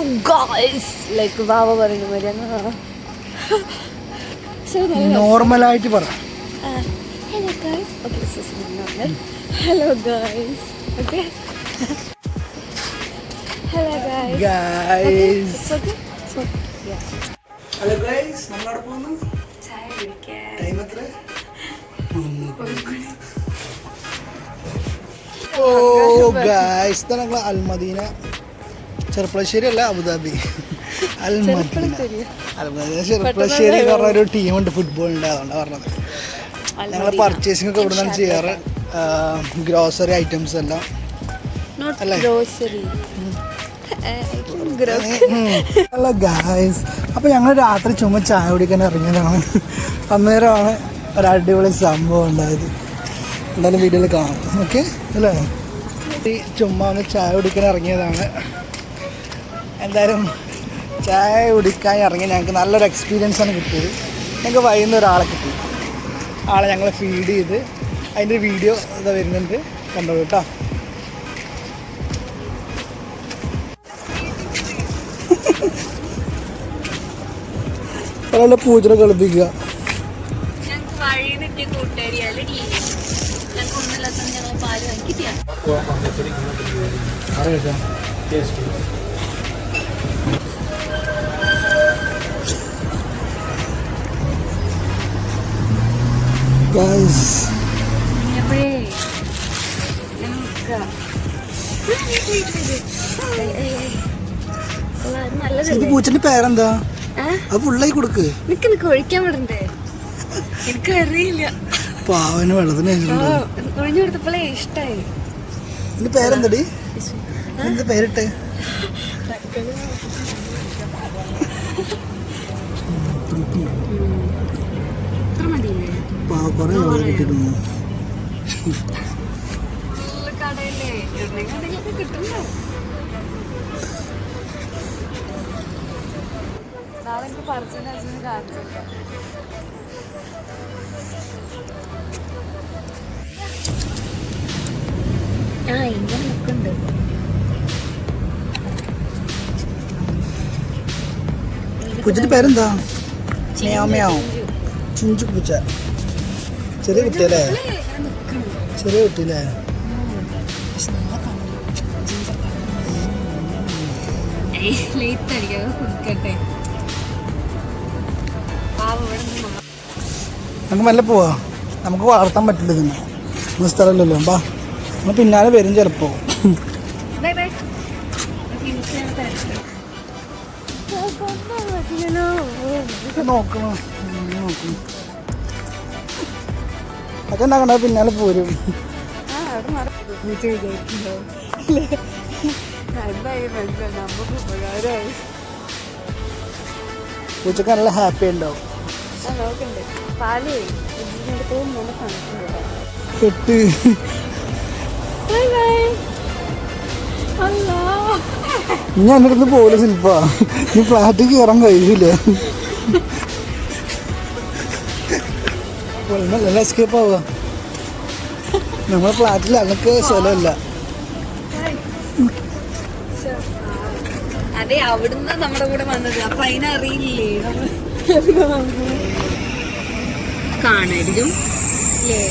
Hello guys like ബാബ പറയുന്ന മാതിരി അങ്ങ് ശരി നോർമലായിട്ട് പറ. Hello guys okay hello guys okay hello guys okay hello guys നമ്മളവിടെ പോകുന്നു. ചായ കുടിക്കാൻ ടൈം എത്ര ഓ ഗൈസ് ഇതാണ് ഞങ്ങൾ അൽമദീന ചെറുപ്പളശ്ശേരി. അല്ല അബുദാബി ചെറുപ്പളശ്ശേരി എന്ന് പറഞ്ഞ ഒരു ടീമുണ്ട് ഫുട്ബോളിന്റെ അതുകൊണ്ടാണ് പറഞ്ഞത്. ഞങ്ങൾ പർച്ചേസിംഗ് ഒക്കെ ഇവിടെ നിന്നാണ് ചെയ്യാറ്. ഗ്രോസറി ഐറ്റംസ് എല്ലാം. അല്ലേ? ഹലോ ഗായ്സ് അപ്പോൾ ഞങ്ങൾ രാത്രി ചുമ്മാ ചായ കുടിക്കാൻ ഇറങ്ങിയതാണ്. അന്നേരമാണ് ഒരു അടിപൊളി സംഭവം ഉണ്ടായത്. എന്തായാലും വീഡിയോയിൽ കാണാം. ഓക്കെ അല്ലേ? ചുമ്മാ ഒന്ന് ചായ കുടിക്കാൻ ഇറങ്ങിയതാണ്. എന്തായാലും ചായ കുടിക്കാൻ ഇറങ്ങി ഞങ്ങൾക്ക് നല്ലൊരു എക്സ്പീരിയൻസ് ആണ് കിട്ടിയത്. ഞങ്ങൾക്ക് വൈകുന്ന ഒരാളെ കിട്ടി. ആളെ ഞങ്ങളെ ഫീഡ് ചെയ്ത് അതിന്റെ വീഡിയോ ഇതാ വരുന്നുണ്ട്. കണ്ടോളൂ കേട്ടോ? ഒരാളുടെ പൂജന കളിപ്പിക്കുക. ഞങ്ങൾക്ക് ഗൈസ് പൂച്ചന്റെ പേരെന്താ? അത് ഫുള്ളായി കൊടുക്ക്. നിക്ക് നിക്ക് ഒഴിക്കാൻ വിടണ്ടേ? എനിക്ക് അറിയില്ല. പാവന് വെള്ളത്തിന് ഒഴിഞ്ഞു കൊടുത്തപ്പോഴേ ഇഷ്ടായി. എന്റെ പേരെന്തടി? എന്താ പേരിട്ടെ. അച്ഛന് കാണിച്ചേക്കാം ആ ഇങ്ങനെ നിൽക്കുന്നുണ്ട്. പൂച്ചയുടെ പേരെന്താ? മ്യാവ് മ്യാവ് ചുഞ്ചു പൂച്ച. ചെറിയ കുട്ടിയല്ലേ? ചെറിയ കുട്ടിയല്ലേ? നമുക്ക് മെല്ലെ പോവാ. നമുക്ക് വളർത്താൻ പറ്റില്ല ഇതിന്. ഒന്നും സ്ഥലമില്ലല്ലോ. ബാ നമ്മൾ പിന്നാലെ വരും ചിലപ്പോ. നോക്കണം. നോക്കണം. അതൊക്കെ ഉണ്ടാക്കണ്ട പിന്നാലെ പോരും. ഉച്ചക്കാരെല്ലാം പൂച്ചക്ക് നല്ല ഹാപ്പി ഉണ്ടാവും കെട്ട്. ഇനി എന്റെ അടുത്ത് പോലെ ശില്പ നീ ഫ്ലാറ്റ് കയറാൻ കഴിയില്ല നല്ല എസ്കേപ്പ് ആവുക. നമ്മളെ ഫ്ലാറ്റിൽ അതൊക്കെ സ്ഥലമല്ല അതെ അവിടുന്ന് നമ്മുടെ കൂടെ വന്നത്. അപ്പൊ അതിനറിയില്ലേ കാണരുതും. അല്ലേ